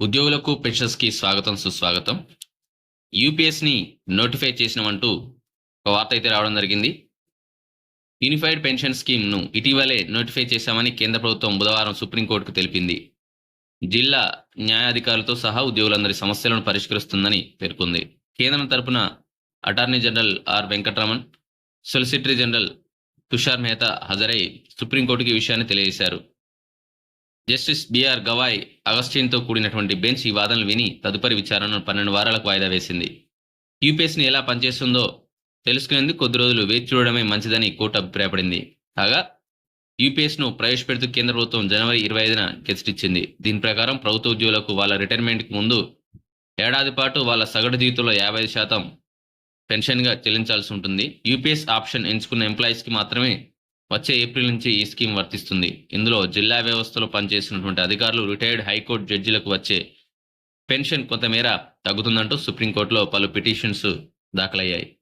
ఉద్యోగులకు పెన్షన్స్కి స్వాగతం సుస్వాగతం. యూపీఎస్ని నోటిఫై చేసినామంటూ ఒక వార్త అయితే రావడం జరిగింది. యూనిఫైడ్ పెన్షన్ స్కీమ్ను ఇటీవలే నోటిఫై చేశామని కేంద్ర ప్రభుత్వం బుధవారం సుప్రీంకోర్టుకు తెలిపింది. జిల్లా న్యాయాధికారులతో సహా ఉద్యోగులందరి సమస్యలను పరిష్కరిస్తుందని పేర్కొంది. కేంద్రం తరపున attorney general R Venkataraman solicitor general Tushar Mehta హాజరై సుప్రీంకోర్టుకి ఈ విషయాన్ని తెలియజేశారు. జస్టిస్ బిఆర్ గవాయ్ అగస్టిన్తో కూడినటువంటి బెంచ్ ఈ వాదనలు విని తదుపరి విచారణను పన్నెండు వారాలకు వాయిదా వేసింది. యూపీఎస్ని ఎలా పనిచేస్తుందో తెలుసుకునేందుకు కొద్ది రోజులు వేచి చూడడమే మంచిదని కోర్టు అభిప్రాయపడింది. కాగా యూపీఎస్ను ప్రవేశపెడుతూ కేంద్ర ప్రభుత్వం జనవరి ఇరవై ఐదున గెజిట్ ఇచ్చింది. దీని ప్రకారం ప్రభుత్వ ఉద్యోగులకు వాళ్ళ రిటైర్మెంట్కి ముందు ఏడాది పాటు వాళ్ళ సగటు జీవితంలో యాభై ఐదు శాతం పెన్షన్గా చెల్లించాల్సి ఉంటుంది. యూపీఎస్ ఆప్షన్ ఎంచుకున్న ఎంప్లాయీస్కి మాత్రమే వచ్చే ఏప్రిల్ నుంచి ఈ స్కీమ్ వర్తిస్తుంది. ఇందులో జిల్లా వ్యవస్థలో పనిచేసినటువంటి అధికారులు రిటైర్డ్ హైకోర్టు జడ్జిలకు వచ్చే పెన్షన్ కొంతమేర తగ్గుతుందంటూ సుప్రీంకోర్టులో పలు పిటిషన్స్ దాఖలయ్యాయి.